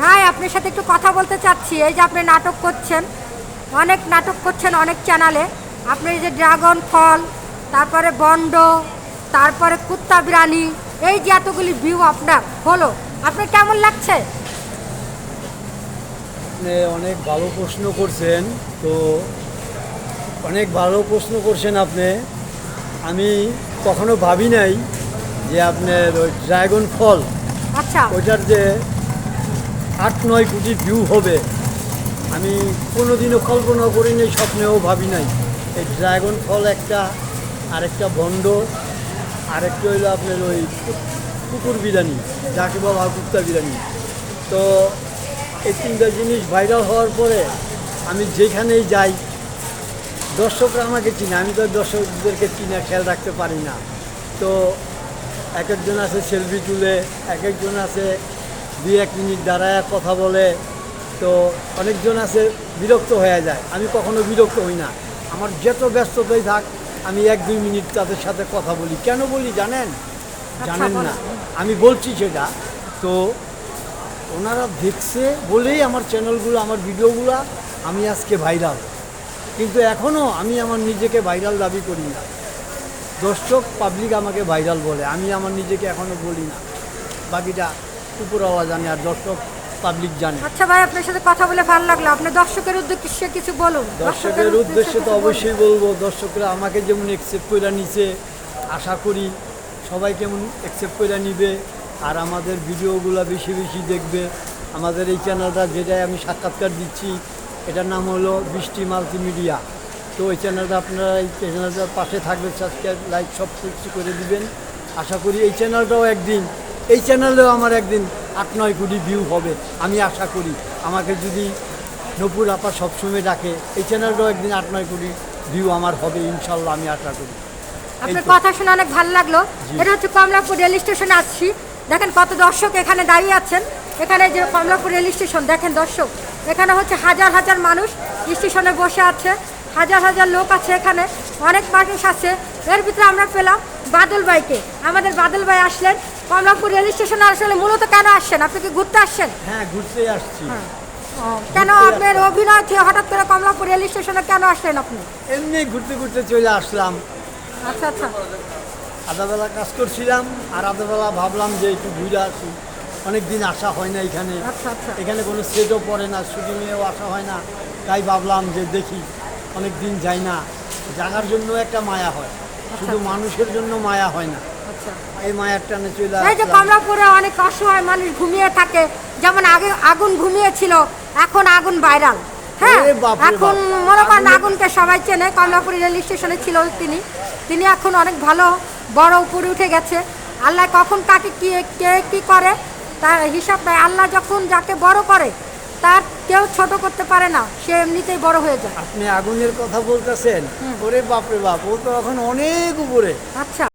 ভাই আপনার সাথে একটু কথা বলতে চাচ্ছি। এই যে আপনি নাটক করছেন অনেক নাটক করছেন অনেক চ্যানেলে আপনি এই যে ড্রাগন ফল তারপরে বন্ড তারপরে কুত্তা বিরানি এই যে এতগুলি ভিউ আপনার হলো আপনার কেমন লাগছে? আপনি অনেক ভালো প্রশ্ন করছেন তো অনেক ভালো প্রশ্ন করছেন আপনি। আমি কখনো ভাবি নাই যে আপনার ওই ড্রাগন ফল আচ্ছা। ওইটার যে আট, নয় কোটি ভিউ হবে। আমি কোনোদিনও কল্পনা করি নাই, স্বপ্নেও ভাবি নাই। এই ড্রাগন ফল একটা, আরেকটা বন্ড, আরেকটা হইল আপনার ওই কুকুর বিরিয়ানি, যাকে বলা হয় কুত্তা বিরিয়ানি। তো এই তিনটা জিনিস ভাইরাল হওয়ার পরে আমি যেখানেই যাই, দর্শকরা আমাকে চিনে, আমি তো দর্শকদেরকে চিনে, খেয়াল রাখতে পারি না। তো এক একজন আছে সেলফি তুলে, এক একজন আছে দুই এক মিনিট দাঁড়ায় কথা বলে তো অনেকজন আছে বিরক্ত হয়ে যায়। আমি কখনো বিরক্ত হই না। আমার যত ব্যস্ততাই থাক আমি এক দুই মিনিট তাদের সাথে কথা বলি। কেন বলি জানেন? জানেন না। আমি বলছি সেটা। তো ওনারা দেখছে বলেই আমার চ্যানেলগুলো আমার ভিডিওগুলো আমি আজকে ভাইরাল। কিন্তু এখনও আমি আমার নিজেকে ভাইরাল দাবি করি না। দর্শক পাবলিক আমাকে ভাইরাল বলে। আমি আমার নিজেকে এখনও বলি না। বাকিটা উপরওয়ালা জানে আর দর্শক পাবলিক জানে। আচ্ছা ভাই আপনার সাথে কথা বলে ভালো লাগল। আপনি দর্শকের উদ্দেশ্যে কিছু বলুন। দর্শকের উদ্দেশ্যে তো অবশ্যই বলব দর্শকরা আমাকে যেমন একসেপ্ট করে নিছে আশা করি সবাই কেমন একসেপ্ট করে নিবে। আর আমাদের ভিডিওগুলো বেশি বেশি দেখবে। আমাদের এই চ্যানেলটা যেটাই আমি সাক্ষাৎকার দিচ্ছি এটার নাম হলো বৃষ্টি মাল্টিমিডিয়া। তো ওই চ্যানেলটা আপনারা এই চ্যানেলটার পাশে থাকবে সাবস্ক্রাইব লাইক সব কিছু করে দিবেন। আশা করি এই চ্যানেলটাও একদিন এই চ্যানেলেও আমার একদিন আট নয় কোটি ভিউ হবে আমি আশা করি। আমাকে যদি নপুর আপা সবসময় ডাকে এই চ্যানেলটাও একদিন আট নয় কোটি ভিউ আমার হবে ইনশাল্লাহ আমি আশা করি। আপনার কথা শুনে অনেক ভালো লাগল। এটা হচ্ছে কমলাপুর রেল স্টেশনে আসছি। দেখেন কত দর্শক এখানে দাঁড়িয়ে আছেন। এখানে যে কমলাপুর রেল স্টেশন দেখেন দর্শক এখানে হচ্ছে হাজার হাজার মানুষ স্টেশনে বসে আছে। হাজার হাজার লোক আছে এখানে। অনেক মানুষ আছে এর ভিতরে আমরা পেলাম বাদল ভাইকে। আমাদের বাদল ভাই আসলেন কমলাপুর রেল স্টেশনে আসলে মূলত কেন আসছেন? আপনি কি ঘুরতে আসছেন? হ্যাঁ ঘুরতে আসছি। কেন আপনার অভিনয় থেকে হঠাৎ করে কমলাপুর রেল স্টেশনে কেন আসলেন আপনি? এমনি ঘুরতে ঘুরতে চলে আসলাম। আচ্ছা আচ্ছা। আধাবেলা কাজ করছিলাম আর আধাবেলা ভাবলাম যে একটু ঘুরে আসি। অনেক দিন আসা হয় না এখানে। আচ্ছা আচ্ছা। এখানে কোনো সেটও পড়ে না শুটিংয়েও আসা হয় না। তাই ভাবলাম যে দেখি অনেক দিন যাই না। জাগার জন্য একটা মায়া হয়। শুধু মানুষের জন্য মায়া হয় না। আচ্ছা। এই মায়ার টানে চলে এই যে। কমলাপুরে অনেক অসহায় মানুষ ঘুমিয়ে থাকে। যেমন আগে আগুন ঘুমিয়েছিল এখন আগুন ভাইরাল। হ্যাঁ এখন মনে করেন আগুনে- আগুনকে সবাই চেনে। কমলাপুর রেল স্টেশনে ছিল তিনি। তিনি এখন অনেক ভালো বড় উপরে উঠে গেছে। আল্লাহ কখন কাকে কি কে কি করে তার হিসাব নাই। আল্লাহ যখন যাকে বড় করে তার কেউ ছোট করতে পারে না সে এমনিতেই বড় হয়ে যায়। আপনি আগুনের কথা বলতেছেন ওরে বাপরে বাপ ও তো এখন অনেক উপরে। আচ্ছা।